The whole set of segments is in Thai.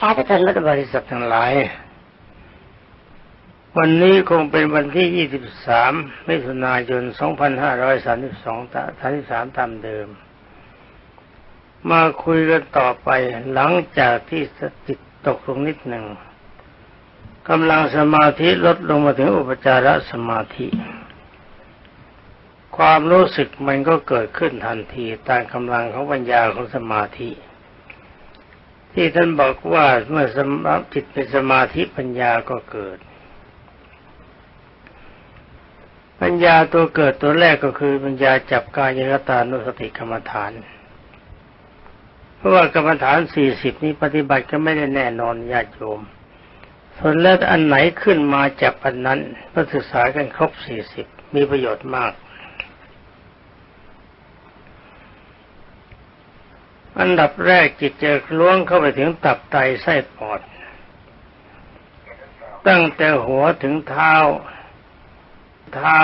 สาธุชนพุทธบริษัททั้งหลาย วันนี้คงเป็นวันที่ 23 มิถุนายน 2532 33ตามเดิม มาคุยกันต่อไปหลังจากที่สติตกลงนิดหนึ่งกำลังสมาธิลดลงมาถึงอุปจารสมาธิ ความรู้สึกมันก็เกิดขึ้นทันทีตามกำลังของปัญญาของสมาธิ ที่ท่านบอกว่าเมื่อสมาจิตเป็นสมาธิปัญญาก็เกิด ปัญญาตัวเกิดตัวแรกก็คือปัญญาจับกายกตานุสติกรรมฐาน เพราะว่ากรรมฐานสี่สิบนี้ปฏิบัติก็ไม่ได้แน่นอนญาติโยมส่วนแล้วอันไหนขึ้นมาจากอันนั้นก็ศึกษากันครบสี่สิบมีประโยชน์มาก อันดับแรกจิตจะล้วงเข้าไปถึงตับไตไส้ปอด ตั้งแต่หัวถึงเท้า เท้า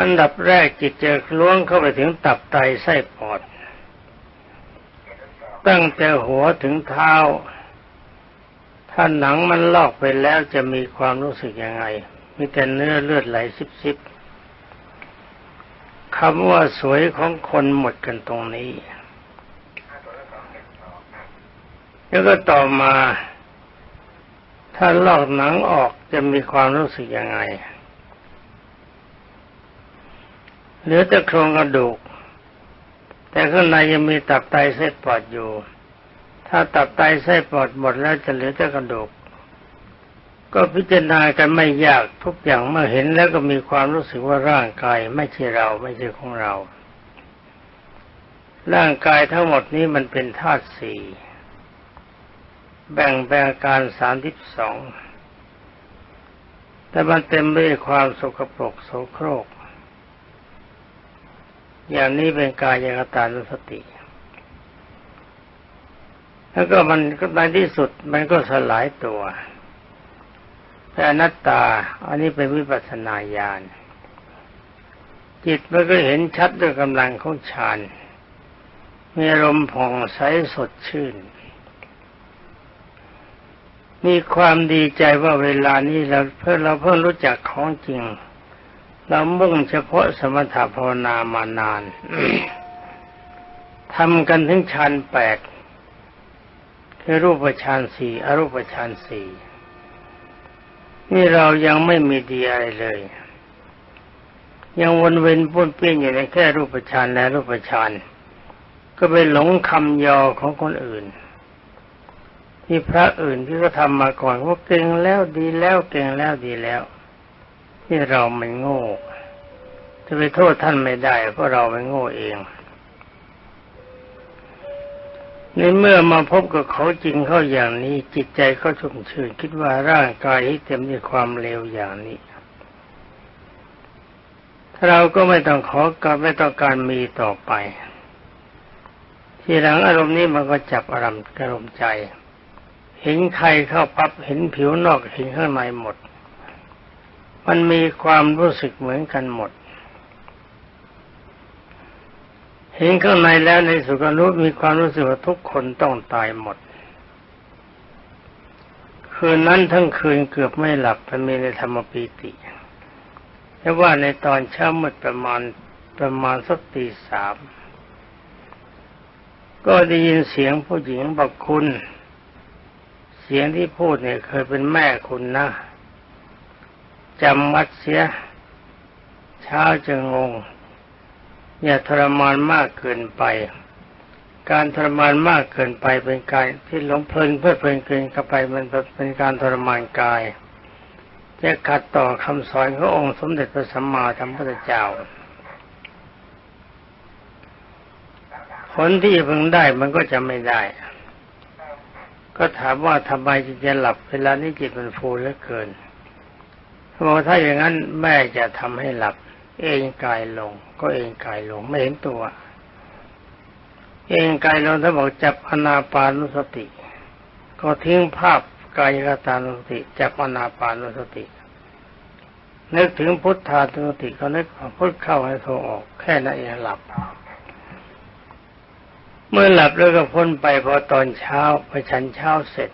อันดับแรกจิตจะล้วงเข้าไปถึงตับไตไส้ปอด ตั้งแต่หัวถึงเท้า ถ้าหนังมันลอกไปแล้วจะมีความรู้สึกยังไง มีแต่เนื้อเลือดไหลซิบๆ คำว่าสวยของคนหมดกันตรงนี้ แล้วก็ต่อมา ถ้าลอกหนังออกจะมีความรู้สึกยังไง เหลือแต่โครงกระดูก แต่ข้างในยังมีตับไตเส้นปอดอยู่ ถ้าตับไตเส้นปอดหมดแล้วจะเหลือแต่กระดูก ก็พิจารณากันไม่ยากทุกอย่างเมื่อเห็นแล้วก็มีความรู้สึกว่าร่างกายไม่ใช่เราไม่ใช่ของเรา ร่างกายทั้งหมดนี้มันเป็นธาตุสี่แบ่งแบ่งการสามทิบสองแต่มันเต็มไปด้วยความสกปรกโสโครก อย่างนี้เป็นกายยกตานุสติ แล้วก็มันก็ในที่สุดมันก็สลายตัว แต่อนัตตา อันนี้เป็นวิปัสสนาญาณจิตมันก็เห็นชัดด้วยกำลังของฌานมีอารมณ์ผ่องใสสดชื่น มีความดีใจว่าเวลานี้เราเพิ่งเราเพิ่งรู้จักของจริง เรามุ่งเฉพาะสมถภาวนามานานทำกันถึงฌานแปดคือรูปฌานสี่อรูปฌานสี่ นี่เรายังไม่มีดีอะไรเลย ยังวนเวียนป้วนเปี้ยนอยู่ในแค่รูปฌานและรูปฌานก็ไปหลงคำยอของคนอื่น ที่พระอื่นที่เขาทำมาก่อนว่าเก่งแล้วดีแล้วเก่งแล้วดีแล้ว ที่เราไมันโง่จะไปโทษท่านไม่ได้เพราะเราไมันโง่เอง ในเมื่อมาพบกับเขาจริงเขาอย่างนี้ จิตใจเขาชุ่มชื่นคิดว่าร่างกายที่เต็มด้วยความเลวอย่างนี้ เราก็ไม่ต้องขอการไม่ต้องการมีต่อไป ทีหลังอารมณ์นี้มันก็จับอารมณ์อารมณ์ใจ เห็นใครเข้าปั๊บเห็นผิวนอกเห็นข้างในหมด มันมีความรู้สึกเหมือนกันหมด เห็นข้างในแล้วในสุกรู้มีความรู้สึกว่าทุกคนต้องตายหมด คืนนั้นทั้งคืนเกือบไม่หลับมันมีในธรรมปีติแต่ว่าในตอนเช้ามืดประมาณประมาณสักตีสามก็ได้ยินเสียงผู้หญิงบอกคุณ เสียงที่พูดเนี่ยเคยเป็นแม่คุณนะจำวัดเสีย เช้าจะงง อย่าทรมานมากเกินไป การทรมานมากเกินไปเป็นการที่หลงเพลินเพื่อเพลินเกินเข้าไปมันเป็นการทรมานกายจะขัดต่อคำสอนขององค์สมเด็จพระสัมมาสัมพุทธเจ้า ผลที่พึงได้มันก็จะไม่ได้ ก็ถามว่าทำไมจิตจะหลับเวลานี้จิตมันฟูเหลือเกินบอกถ้าอย่างนั้นแม่จะทำให้หลับ เองกายลง ก็เองกายลงไม่เห็นตัว เองกายลงถ้าบอกจับอนาปานุสติ ก็ทิ้งภาพกายกตานุสติ จับอนาปานุสติ นึกถึงพุทธานุสติก็นึกพุทธเข้าให้โทออกแค่นั้นเองหลับ เมื่อหลับแล้วก็พ้นไปพอตอนเช้าพอฉันเช้าเสร็จ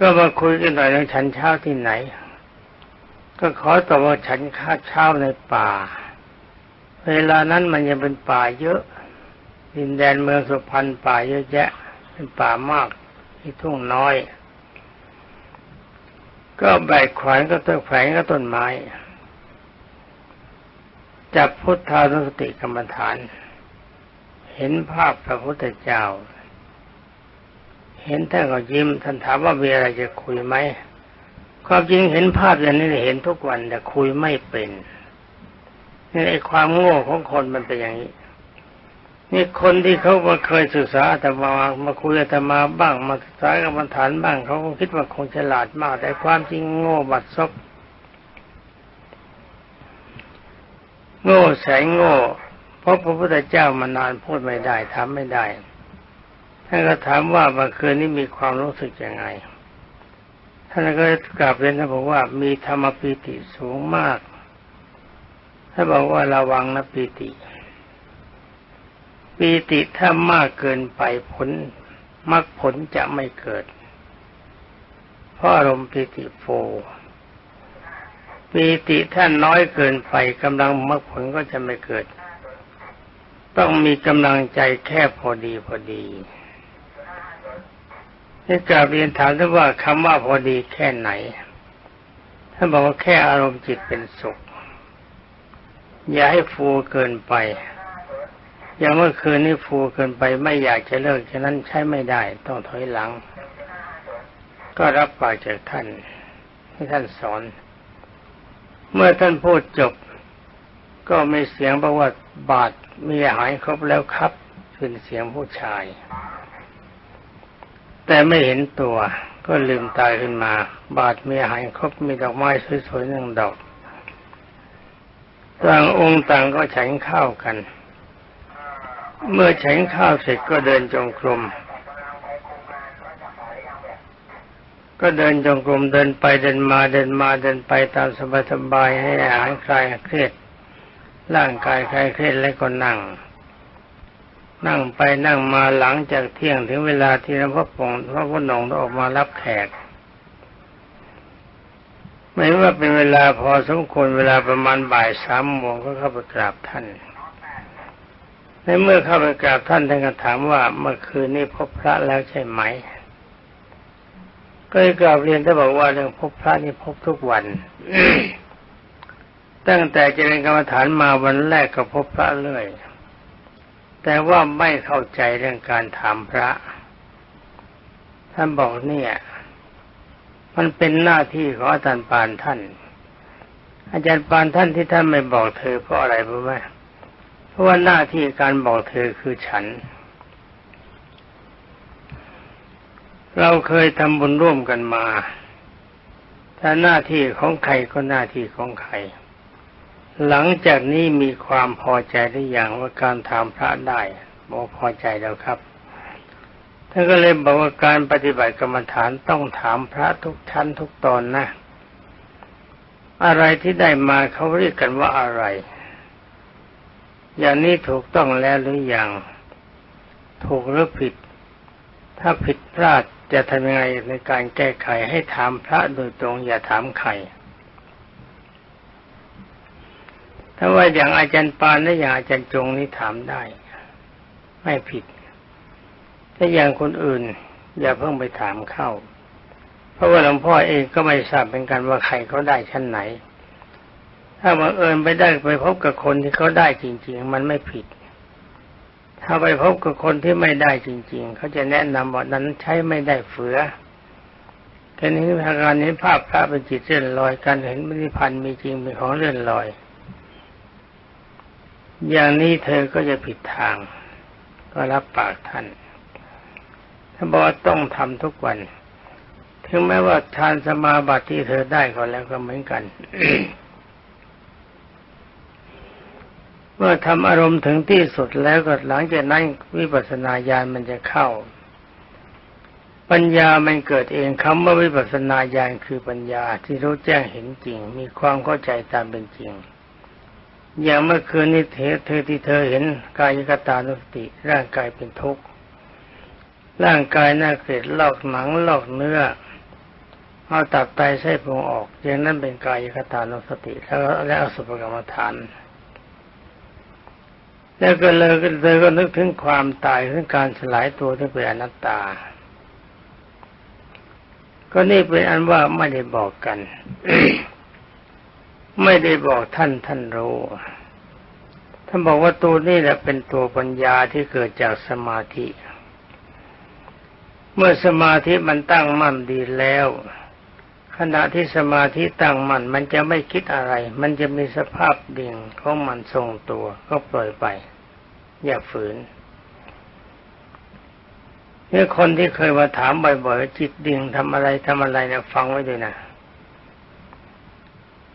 ก็มาคุยกันหน่อยเรื่องฉันเช้าที่ไหน ก็ขอตอบว่าฉันข้าวเช้าในป่า เวลานั้นมันยังเป็นป่าเยอะ ดินแดนเมืองสุพรรณป่าเยอะแยะ เป็นป่ามากที่ทุ่งน้อย ก็แบขวานก็ต้นแฝงก็ต้นไม้ จับพุทธานุสติกรรมฐาน เห็นภาพพระพุทธเจ้า เห็นท่านก็ยิ้มท่านถามว่ามีอะไรจะคุยไหม ความจริงเห็นภาพอย่างนี้เห็นทุกวันแต่คุยไม่เป็นนี่ไอ้ความโง่ของคนมันเป็นอย่างนี้นี่คนที่เขามาเคยศึกษาอาตมามาคุยอาตมาบ้างมาศึกษากรรมฐานบ้างเขาก็คิดว่าคงฉลาดมาก แต่ความจริงโง่บัดซบโง่แสนโง่ เพราะพระพุทธเจ้ามานานพูดไม่ได้ทำไม่ได้ท่านก็ถามว่าเมื่อคืนนี้มีความรู้สึกยังไง ท่านก็กราบเรียนท่านบอกว่ามีธรรมปีติสูงมากท่านบอกว่าระวังนะปีติ ปีติถ้ามากเกินไปผลมรรคผลจะไม่เกิด เพราะอารมณ์ปีติโฟปีติถ้าน้อยเกินไปกำลังมรรคผลก็จะไม่เกิด ต้องมีกำลังใจแค่พอดีพอดี นี่กราบเรียนถามท่านว่าคำว่าพอดีแค่ไหนท่านบอกว่าแค่อารมณ์จิตเป็นสุข อย่าให้ฟูเกินไป อย่างเมื่อคืนนี้ฟูเกินไปไม่อยากจะเลิกฉะนั้นใช้ไม่ได้ ต้องถอยหลัง ก็รับปากจากท่านให้ท่านสอน เมื่อท่านพูดจบ ก็มีเสียงบอกว่าบาทมีหารครบแล้วครับเป็นเสียงผู้ชาย แต่ไม่เห็นตัวก็ลืมตายขึ้นมา บาทมีอาหารครบมีดอกไม้สวยๆหนึ่งดอกต่างองค์ต่างก็ฉันข้าวกัน เมื่อฉันข้าวเสร็จก็เดินจงกรมก็เดินจงกรมเดินไปเดินมาเดินมาเดินไปตามสบายๆให้อาหารคลายเครียดร่างกายคลายเครียดแล้วก็นั่ง นั่งไปนั่งมาหลังจากเที่ยงถึงเวลาที่พระพงพระพุทธองค์ออกมารับแขก ไม่ว่าเป็นเวลาพอสมควรเวลาประมาณบ่ายสามโมงก็เข้าไปกราบท่าน ในเมื่อเข้าไปกราบท่านท่านก็ถามว่าเมื่อคืนนี้พบพระแล้วใช่ไหม ก็กราบเรียนท่านบอกว่าเรื่องพบพระนี่พบทุกวันตั้งแต่เจริญกรรมฐานมาวันแรกก็พบพระเรื่อย แต่ว่าไม่เข้าใจเรื่องการถามพระ ท่านบอกเนี่ย มันเป็นหน้าที่ของอาจารย์ปานท่าน อาจารย์ปานท่านที่ท่านไม่บอกเธอเพราะอะไรรู้ไหมเพราะว่าหน้าที่การบอกเธอคือฉัน เราเคยทำบุญร่วมกันมาถ้าหน้าที่ของใครก็หน้าที่ของใคร หลังจากนี้มีความพอใจหรือยังว่าการถามพระได้บอกพอใจแล้วครับท่านก็เลยบอกว่าการปฏิบัติกรรมฐานต้องถามพระทุกชั้นทุกตอนนะ อะไรที่ได้มาเขาเรียกกันว่าอะไร อย่างนี้ถูกต้องแล้วหรือยังถูกหรือผิด ถ้าผิดพลาดจะทำยังไงในการแก้ไขให้ถามพระโดยตรงอย่าถามใคร ถ้าว่าอย่างอาจารย์ปานและอย่างอาจารย์จงนี่ถามได้ ไม่ผิด ถ้าอย่างคนอื่น อย่าเพิ่งไปถามเข้า เพราะว่าหลวงพ่อเองก็ไม่ทราบเป็นกันว่าใครเขาได้ชั้นไหน ถ้าบังเอิญไปได้ไปพบกับคนที่เขาได้จริง ๆ มันไม่ผิด ถ้าไปพบกับคนที่ไม่ได้จริง ๆ เขาจะแนะนำว่านั้นใช้ไม่ได้เฟือแค่นี้ทาการเห็นภาพพระเป็นจิตเลื่อนลอยการเห็นมรรพันธ์มีจริงเป็นของเลื่อนลอย อย่างนี้เธอก็จะผิดทาง ก็รับปากท่านท่านบอกว่าต้องทำทุกวัน ถึงแม้ว่าทานสมาบัติที่เธอได้ก็แล้วก็เหมือนกันเมื่อทำอารมณ์ถึงที่สุดแล้วก็หลังจากนั้นวิปัสสนาญาณมันจะเข้า ปัญญามันเกิดเองคำว่าวิปัสสนาญาณคือปัญญาที่รู้แจ้งเห็นจริง มีความเข้าใจตามเป็นจริง อย่างเมื่อคืนนี้เธอเธอที่เธอเห็นกายกตานุสติ ร่างกายเป็นทุกข์ร่างกายน่าเกลียดลอกหนังลอกเนื้อเอาตับไตไส้พุงออกอย่างนั้นเป็นกายกตานุสติ แล้วและอสุภกรรมฐาน แล้วก็เลยก็เลยก็นึกถึงความตายถึงการสลายตัวที่เป็นอนัตตา ก็นี่เป็นอันว่าไม่ได้บอกกัน ไม่ได้บอกท่านท่านรู้ท่านบอกว่าตัวนี้แหละเป็นตัวปัญญาที่เกิดจากสมาธิ เมื่อสมาธิมันตั้งมั่นดีแล้ว ขณะที่สมาธิตั้งมั่นมันจะไม่คิดอะไร มันจะมีสภาพดิ่งของมันทรงตัวก็ปล่อยไป อย่าฝืนเนี่คนที่เคยมาถามบ่อยๆจิตดิ่งทำอะไรทำอะไรเนี่ยฟังไว้ด้วยนะ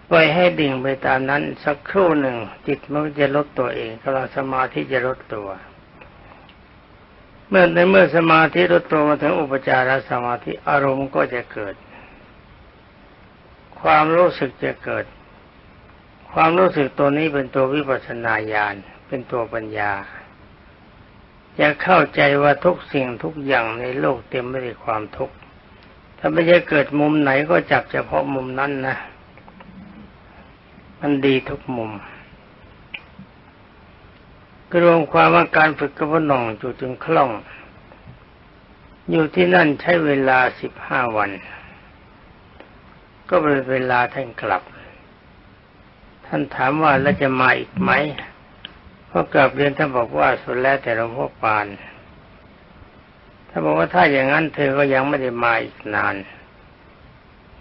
ปล่อยให้ดิ่งไปตามนั้น สักครู่หนึ่ง จิตมันจะลดตัวเองกำลังสมาธิจะลดตัว เมื่อในเมื่อสมาธิลดตัวมาถึงอุปจารสมาธิอารมณ์ก็จะเกิด ความรู้สึกจะเกิด ความรู้สึกตัวนี้เป็นตัววิปัสสนาญาณเป็นตัวปัญญาจะเข้าใจว่าทุกสิ่งทุกอย่างในโลกเต็มไปด้วยความทุกข์ถ้าไม่ใช่เกิดมุมไหนก็จับเฉพาะมุมนั้นนะ มันดีทุกมุมกรวมความว่าการฝึกกระพนองจุจึงคล่อง อยู่ที่นั่นใช้เวลาสิบห้าวัน ก็เป็นเวลาท่านกลับ ท่านถามว่าแล้วจะมาอีกไหมก็กลับเรียนท่านบอกว่าสุดแล้วแต่หลวงพ่อปานถ้าบอกว่าถ้าอย่างนั้นเธอก็ยังไม่ได้มาอีกนาน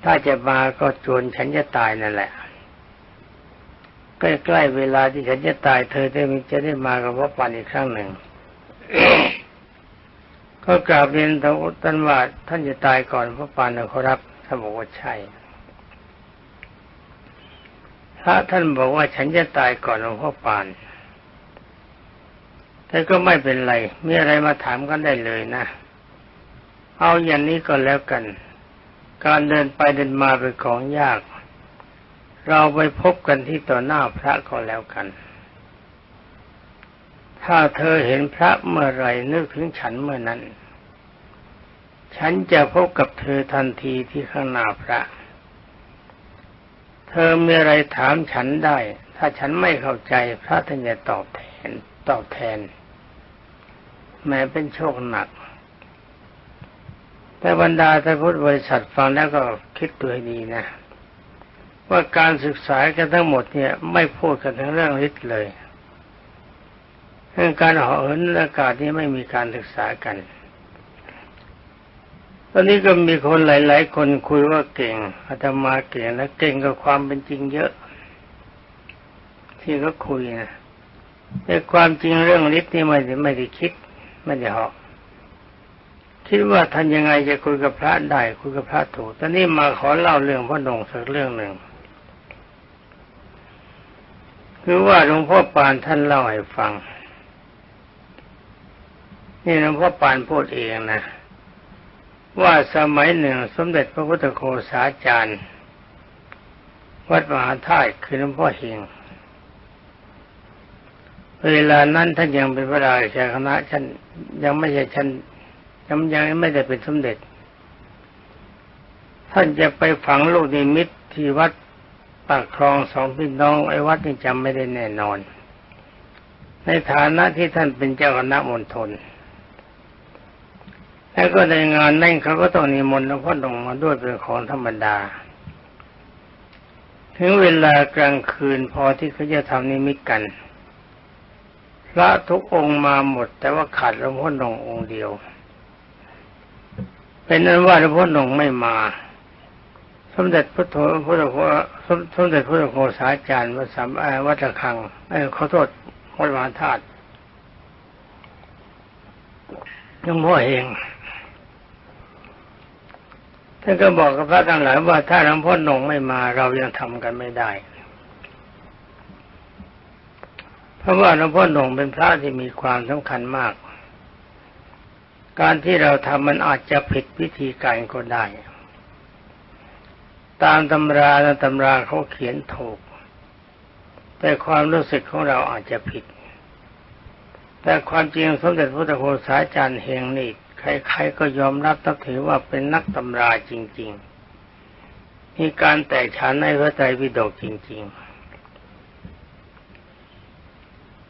ถ้าจะมาก็จวนฉันจะตายนั่นแหละ ใกล้ๆเวลาที่ฉันจะตายเธอได้มีจะได้มากับพระปันอีกครั้งหนึ่งก็กราบเรียนท่านว่าท่านจะตายก่อนพระปานนะขอรับท่านบอกว่าใช่พระท่านบอกว่าฉันจะตายก่อนหลวงพ่อปานแต่ก็ไม่เป็นไรมีอะไรมาถามกันได้เลยนะ เอาอย่างนี้ก็แล้วกัน การเดินไปเดินมาเป็นของยาก เราไปพบกันที่ต่อหน้าพระก็แล้วกัน ถ้าเธอเห็นพระเมื่อไรนึกถึงฉันเมื่อนั้น ฉันจะพบกับเธอทันทีที่ข้างหน้าพระ เธอมีอะไรถามฉันได้ ถ้าฉันไม่เข้าใจพระท่านจะตอบแทน ตอบแทน แม้เป็นโชคหนักแต่บรรดาท่านพุทธบริษัทฟังแล้วก็คิดตัวให้ดีนะ ว่าการศึกษากันทั้งหมดเนี่ย ไม่พูดกันถึงเรื่องฤทธิ์เลยเรื่องการหาะเหินอากาศนี้ไม่มีการศึกษากัน ตอนนี้ก็มีคนหลาย ๆ คนคุยว่าเก่งอาตมาเก่งและเก่งกับความเป็นจริงเยอะ ที่เขาคุยนะแต่ความจริงเรื่องฤทธิ์นี่ไม่ได้ไม่ได้คิด ไม่ได้หาะคิดว่าท่านยังไงจะคุยกับพระได้คุยกับพระถูกตอนนี้มาขอเล่าเรื่องพระนงสักเรื่องหนึ่ง คือว่าหลวงพ่อปานท่านเล่าให้ฟัง นี่หลวงพ่อปานพูดเองนะ ว่าสมัยหนึ่ง สมเด็จพระพุทธโฆษาจารย์ วัดมหาธาตุคือหลวงพ่อเฮงเวลานั้นท่านยังเป็นพระราชาคณะท่านยังไม่ใช่ท่านยังยังไม่ได้เป็นสมเด็จ ท่านจะไปฝังลูกนิมิตที่วัด ปากคลองสองพี่น้องไอ้วัดนี่จำไม่ได้แน่นอน ในฐานะที่ท่านเป็นเจ้าคณะมณฑลแล้วก็ในงานนั่นเขาก็ต้องนิมนต์หลวงพ่อดงมาด้วยเป็นของธรรมดา ถึงเวลากลางคืนพอที่เขาจะทำนิมิตกัน พระทุกองค์มาหมด แต่ว่าขาดหลวงพ่อดงองค์เดียว เป็นนั้นว่าหลวงพ่อดงไม่มาสมเด็จพุทโธพุทโธ สมเด็จพุทโธโฆษาจารย์วัดสามวัดระฆังขอโทษวัดมหาธาตุหลวงพ่อเองท่านก็บอกกับพระทั้งหลายว่าถ้าหลวงพ่อหนงไม่มาเรายังทำกันไม่ได้ เพราะว่าหลวงพ่อหนงเป็นพระที่มีความสำคัญมาก การที่เราทำมันอาจจะผิดวิธีการก็ได้ ตามตำราตำราเขาเขียนถูก แต่ความรู้สึกของเราอาจจะผิด แต่ความจริงสมเด็จพระพุทธโฆษาจารย์เฮงนี่ใครๆก็ยอมรับนับถือว่าเป็นนักตำราจริง ๆ มีการแตกฉานในพระไตรปิฎกจริง ๆ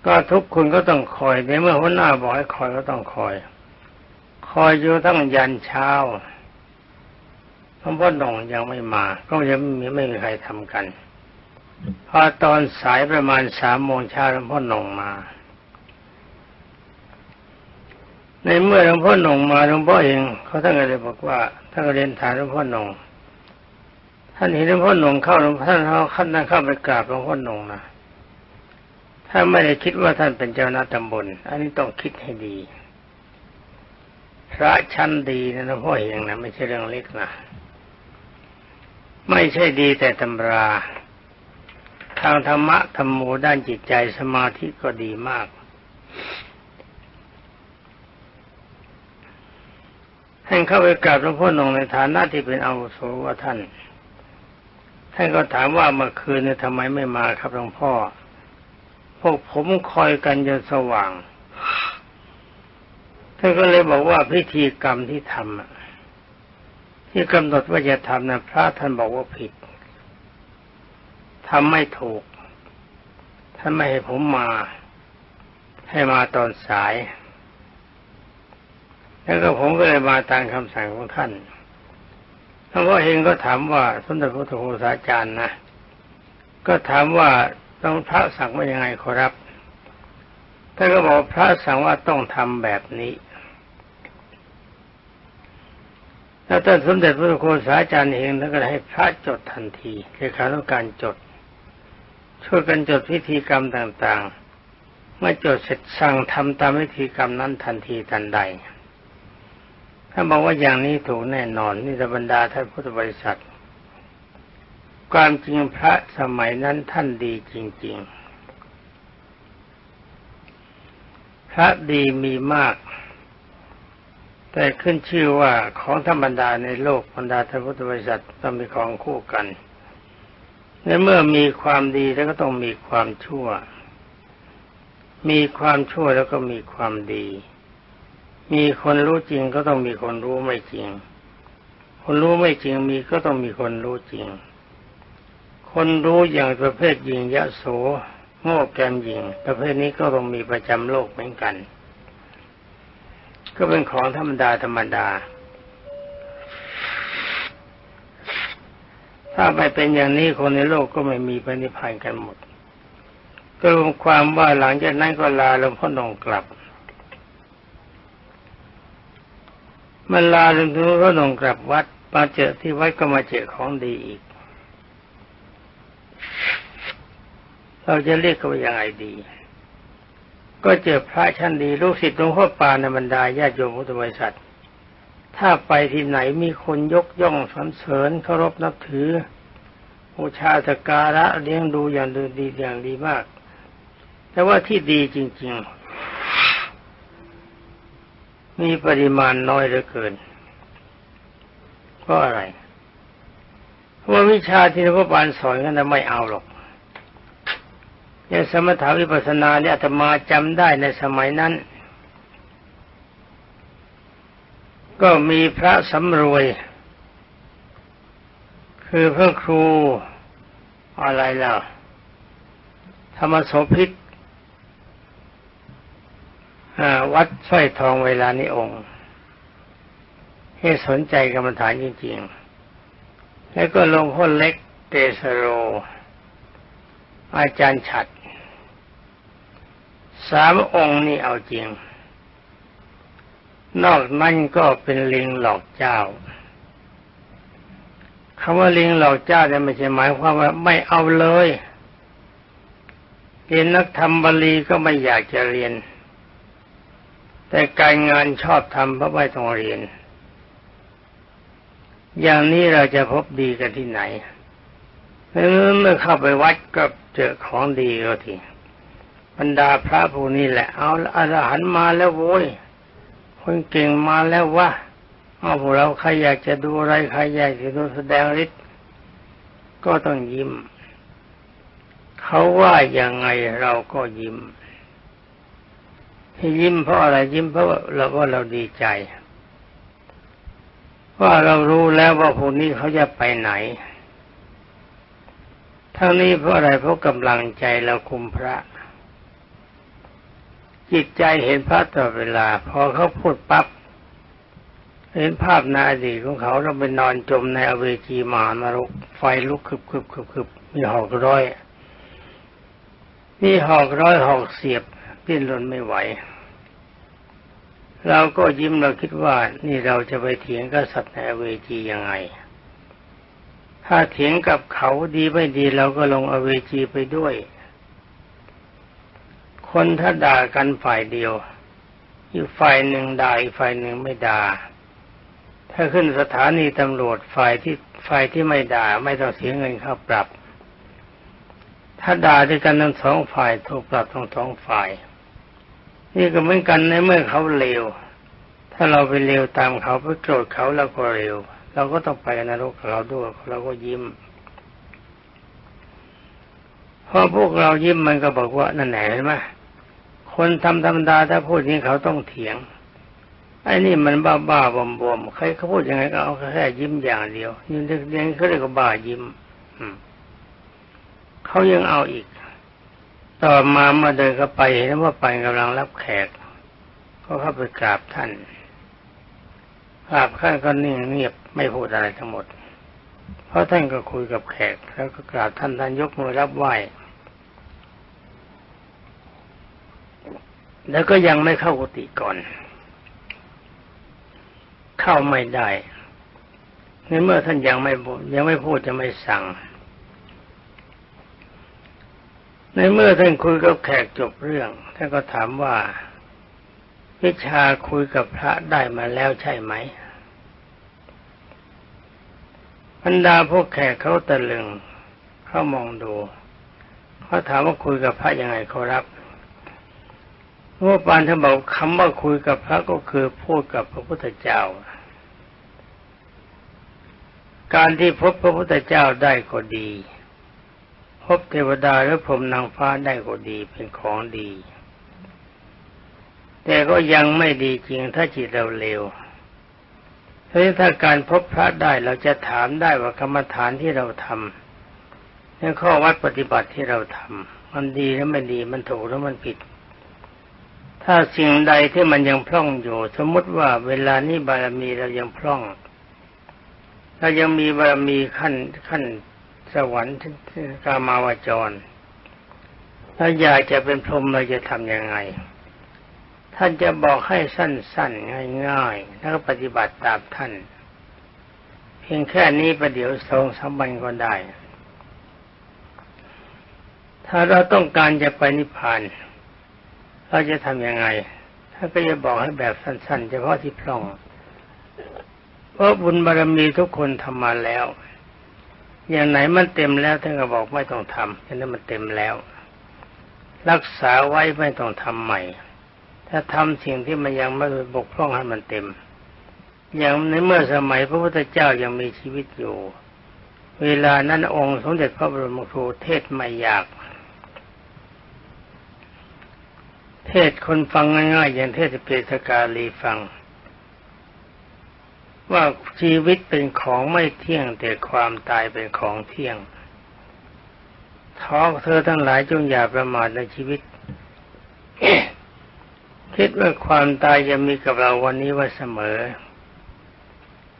ก็ทุกคนก็ต้องคอยในเมื่อหัวหน้าบอกให้คอยก็ต้องคอย คอยอยู่ตั้งยันเช้า ลวงพ่อหนงยังไม่มา ก็ยังไม่มีไม่มีใครทำกัน พอตอนสายประมาณสามโมงเช้าหลวงพ่อหน่องมา ในเมื่อหลวงพ่อหน่องมาหลวงพ่อเองเขาท่านก็เลยบอกว่าท่านก็เรียนถามหลวงพ่อหน่องท่านเห็นหลวงพ่อหน่องเข้าหลวงท่านเขาขั้นนั้นเข้าไปกราบหลวงพ่อหน่องนะถ้าไม่ได้คิดว่าท่านเป็นเจ้าหน้าตำบล อันนี้ต้องคิดให้ดีพระชั้นดีนะหลวงพ่อเองนะไม่ใช่เรื่องเล็กนะ ไม่ใช่ดีแต่ตำรา ทางธรรมะธรรมโมด้านจิตใจสมาธิก็ดีมากให้เข้าไปกราบหลวงพ่อหนงในฐานะที่เป็นอาวุโสว่าท่าน ท่านก็ถามว่าเมื่อคืนเนี่ยทำไมไม่มาครับหลวงพ่อ พวกผมคอยกันจนสว่างท่านก็เลยบอกว่าพิธีกรรมที่ทำอะ ที่กำหนดว่าจะทำนะพระท่านบอกว่าผิดทำไม่ถูกท่านไม่ให้ผมมา ให้มาตอนสาย แล้วก็ผมก็เลยมาตามคำสั่งของท่านหลวงพ่อเองก็ถามว่าสมเด็จพระพุทธโฆษาจารย์นะก็ถามว่าต้องพระสั่งว่ายังไงขอรับท่านก็บอกพระสั่งว่าต้องทำแบบนี้ แล้วท่านสมเด็จพระโฆษาจารย์เองท่านก็ให้พระจดทันทีเลขานุการจด ช่วยกันจดพิธีกรรมต่างๆ เมื่อจดเสร็จสั่งทำตามพิธีกรรมนั้นทันทีทันใดท่านบอกว่าอย่างนี้ถูกแน่นอนนี่บรรดาท่านพุทธบริษัท ความจริงพระสมัยนั้นท่านดีจริง ๆ พระดีมีมาก แต่ขึ้นชื่อว่าของธรรมดาในโลกบรรดาท่านพุทธบริษัทต้องมีของคู่กันในเมื่อมีความดีแล้วก็ต้องมีความชั่ว มีความชั่วแล้วก็มีความดี มีคนรู้จริงก็ต้องมีคนรู้ไม่จริง คนรู้ไม่จริงมีก็ต้องมีคนรู้จริง คนรู้อย่างประเภทยิงยะโสโง่แกมยิง ประเภทนี้ก็ต้องมีประจำโลกเหมือนกัน ก็เป็นของธรรมดาธรรมดา ถ้าไม่เป็นอย่างนี้คนในโลกก็ไม่มีปณิพันธ์กันหมด ก็รวมความว่าหลังจากนั้นก็ลาหลวงพ่อหนงกลับมันลาหลวงพ่อหนงกลับวัดมาเจอที่วัดก็มาเจอของดีอีก เราจะเรียกเขาว่างไงดี ก็เจอพระชั้นดีลูกศิษย์หลวงพ่อปานในบรรดาญาติโยมพุทธบริษัท ถ้าไปที่ไหนมีคนยกย่องสรรเสริญเคารพนับถือบูชาสการะเลี้ยงดูอย่างดีอย่างดีมาก แต่ว่าที่ดีจริง ๆ มีปริมาณน้อยเหลือเกินเพราะอะไรเพราะวิชาที่หลวงพ่อปานสอนกันไม่เอาหรอก อย่างสมถาวิปัสสนาเนี่ยอาตมาจำได้ในสมัยนั้น ก็มีพระสำรวย คือพระครูอะไรล่ะ ธรรมโสพิษวัดสร้อยทองเวลานี้องค์ ให้สนใจกรรมฐานจริงๆ แล้วก็ลงพ่อเล็กเตสโร อาจารย์ฉัด สามองค์นี่เอาจริง นอกนั้นก็เป็นลิงหลอกเจ้าคำว่าลิงหลอกเจ้าเนี่ยไม่ใช่หมายความว่าไม่เอาเลยเรียนนักธรรมบาลีก็ไม่อยากจะเรียน แต่การงานชอบทำเพราะไม่ต้องเรียน อย่างนี้เราจะพบดีกันที่ไหนเมื่อเข้าไปวัดก็เจอของดีก็ที บรรดาพระผู้นี้แหละ เอาอรหันมาแล้วโว้ยคนเก่งมาแล้ววะเอาพวกเราใครอยากจะดูอะไรใครอยากจะดูแสดงฤทธิ์ก็ต้องยิ้ม เขาว่ายังไงเราก็ยิ้มที่ยิ้มเพราะอะไรยิ้มเพราะเราว่าเราดีใจ ว่าเรารู้แล้วว่าพวกนี้เขาจะไปไหนทั้งนี้เพราะอะไรเพราะกำลังใจเราคุมพระ จิตใจเห็นพระตลอดเวลา พอเขาพูดปับ๊บเห็นภาพนอดีตของเขาเราไปนอนจมในอเวจีมหานรก ไฟลุกคึบคึบคึบคึบมีหอกร้อยมีหอกร้อยหอกเสียบดิ้นรนไม่ไหว เราก็ยิ้มเราคิดว่า นี่เราจะไปเถียงกับสัตว์ในอเวจียังไง ถ้าเถียงกับเขาดีไม่ดีเราก็ลงอเวจีไปด้วย คนถ้าด่ากันฝ่ายเดียว อีกฝ่ายหนึ่งด่าอีกฝ่ายหนึ่งไม่ด่า ถ้าขึ้นสถานีตำรวจฝ่ายที่ฝ่ายที่ไม่ด่าไม่ต้องเสียเงินค่าปรับ ถ้าด่าด้วยกันทั้งสองฝ่ายถูกปรับทั้งสองฝ่าย นี่ก็เหมือนกันในเมื่อเขาเลว ถ้าเราไปเลวตามเขาไปโกรธเขาเราก็เลวเราก็ต้องไปนรกเราด้วยเราก็ยิ้มพอพวกเรายิ้มมันก็บอกว่านั่นแหละเห็นไหม คนทำธรรมดาถ้าพูดนี้เขาต้องเถียงไอ้นี่มันบ้าบ้าบอมบอมใครเขาพูดยังไงก็เอาแค่ยิ้มอย่างเดียวยืนเรียนเขาเรียกว่าบ้ายิ้มเขายังเอาอีก ต่อมาเมื่อเดินเข้าไปเห็นว่าไปกำลังรับแขกก็เข้าไปกราบท่านกราบท่านก็นิ่งเงียบไม่พูดอะไรทั้งหมด เพราะท่านก็คุยกับแขกแล้วก็กราบท่านท่านยกมือรับไหว้ แล้วก็ยังไม่เข้ากุฏิก่อน เข้าไม่ได้ในเมื่อท่านยังไม่ยังไม่พูดจะไม่สั่ง ในเมื่อท่านคุยกับแขกจบเรื่องท่านก็ถามว่า วิชาคุยกับพระได้มาแล้วใช่ไหมบรรดาพวกแขกเขาตะลึงเขามองดูเขาถามว่าคุยกับพระยังไงเขารับ เมื่อปานท่านบอกคำว่าคุยกับพระก็คือพูดกับพระพุทธเจ้า การที่พบพระพุทธเจ้าได้ก็ดี พบเทวดาหรือพรหมนางฟ้าได้ก็ดีเป็นของดี แต่ก็ยังไม่ดีจริงถ้าจิตเราเร็วเพราะถ้าการพบพระได้เราจะถามได้ว่ากรรมฐานที่เราทำในข้อวัดปฏิบัติที่เราทำมันดีหรือไม่ดีมันถูกหรือมันผิด ถ้าสิ่งใดที่มันยังพร่องอยู่ สมมติว่าเวลานี้บารมีเรายังพร่องเรายังมีบารมีขั้นขั้นสวรรค์กามาวจร ถ้าอยากจะเป็นพรหมเราจะทำยังไง ท่านจะบอกให้สั้นๆ ง่ายๆ แล้วก็ปฏิบัติตามท่าน เพียงแค่นี้ประเดี๋ยวสองสามวันก็ได้ ถ้าเราต้องการจะไปนิพพาน เราจะทำยังไงท่านก็จะบอกให้แบบสั้นๆ เฉพาะที่พร่องเพราะบุญบารมีทุกคนทำมาแล้ว อย่างไหนมันเต็มแล้วท่านก็บอกไม่ต้องทำฉะนั้นมันเต็มแล้ว รักษาไว้ไม่ต้องทำใหม่ ถ้าทำสิ่งที่มันยังไม่บกพร่องให้มันเต็ม อย่างในเมื่อสมัยพระพุทธเจ้ายังมีชีวิตอยู่ เวลานั้นองค์สมเด็จพระบรมครูเทศไม่อยาก เทศคนฟังง่ายๆอย่างเทศเปสกาลีฟัง ว่าชีวิตเป็นของไม่เที่ยงแต่ความตายเป็นของเที่ยง ท้องเธอทั้งหลายจงอย่าประมาทในชีวิต คิดว่าความตายจะมีกับเราวันนี้ว่าเสมอ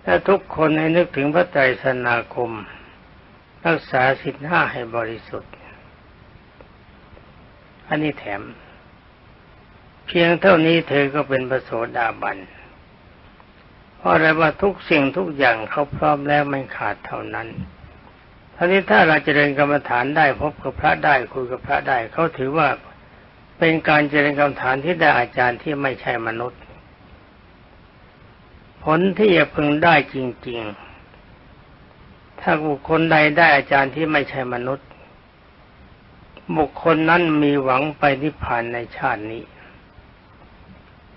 ถ้าทุกคนให้นึกถึงพระไตรสนาคม รักษาสิทธิห้าให้บริสุทธิ์ อันนี้แถม เพียงเท่านี้เธอก็เป็นประโสดาบันเพราะอะไรว่าทุกสิ่งทุกอย่างเขาพร้อมแล้วไม่ขาดเท่านั้นท่านี้ถ้าเราจเจริญกรรมฐานได้พบกับพระได้คุยกับพระได้เขาถือว่าเป็นการเจริญกรรมฐานที่ได้อาจารย์ที่ไม่ใช่มนุษย์ ผลที่จะพึงได้จริง ๆ ถ้าบุคคลใดได้อาจารย์ที่ไม่ใช่มนุษย์ บุคคลนั้นมีหวังไปนิพพานในชาตินี้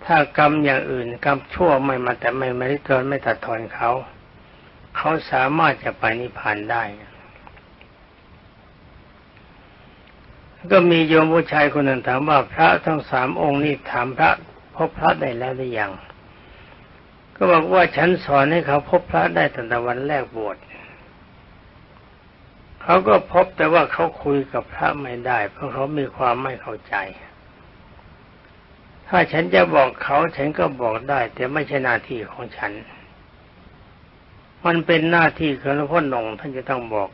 ถ้ากรรมอย่างอื่นกรรมชั่วไม่มาแต่ไม่ม่ได้เกินไม่ตัดทอนเขาเขาสามารถจะไปนิพพานได้ ก็มีโยมผู้ชายคนหนึ่งถามว่าพระทั้งสามองค์นี่ถามพระพบพระได้แล้วหรือยังก็บอกว่าฉันสอนให้เขาพบพระได้ตั้งแต่วันแรกบวชเขาก็พบแต่ว่าเขาคุยกับพระไม่ได้ เพราะเขามีความไม่เข้าใจ ถ้าฉันจะบอกเขาฉันก็บอกได้ แต่ไม่ใช่หน้าที่ของฉัน มันเป็นหน้าที่ของหลวงพ่อหนงท่านจะต้องบอก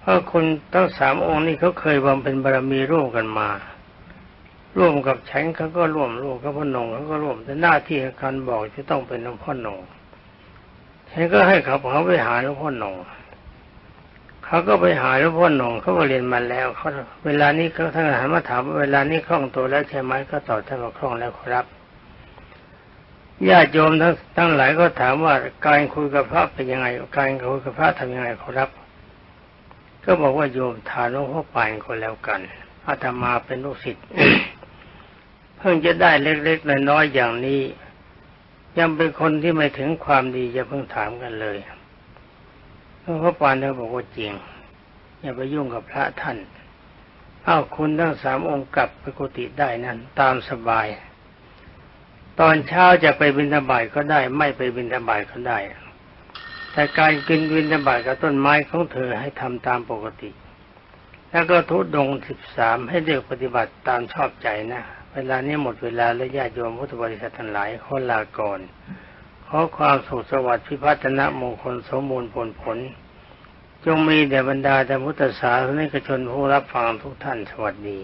เพราะคุณทั้งสามองค์นี่เขาเคยบำเพ็ญบารมีร่วมกันมา ร่วมกับฉันเขาก็ร่วมร่วมกับพ่อหนงเขาก็ร่วมแต่หน้าที่ของการบอกจะต้องเป็นหลวงพ่อหนงฉันก็ให้เขาเขาไปหาหลวงพ่อหนง เขาก็ไปหาหลวงพ่อหนงเขาก็เรียนมาแล้วเขาเวลานี้เขาท่านหันมาถามว่าเวลานี้คล่องตัวแล้วใช่ไหมก็ตอบท่านว่าคล่องแล้วครับญาติโยมทั้งทั้งหลายก็ถามว่าการคุยกับพระเป็นยังไง การคุยกับพระทำยังไงครับ ก็บอกว่าโยมทานหลวงพ่อปานคนแล้วกันอาตมาเป็นลูกศิษย์เพิ่งจะได้เล็กๆน้อยๆอย่างนี้ ยังเป็นคนที่ไม่ถึงความดีจะเพิ่งถามกันเลย หลวงพ่อปานเขาบอกว่าจริง อย่าไปยุ่งกับพระท่านเอาคุณทั้งสามองค์กลับไปกุฏิได้นั่นตามสบาย ตอนเช้าจะไปบิณฑบาตก็ได้ ไม่ไปบิณฑบาตก็ได้ แต่การกินบิณฑบาตกับต้นไม้ของเธอให้ทำตามปกติ แล้วก็ทุดงสิบสามให้เลือกปฏิบัติตามชอบใจนะ เวลานี้หมดเวลาแล้วญาติโยมพุทธบริษัททั้งหลายขอลาก่อน ขอความสุขสวัสดิ์พิพัฒนมงคลสมบูรณ์ผลผล จงมีแด่บรรดาแต่พุทธศาสนิกชนผู้รับฟังทุกท่านสวัสดี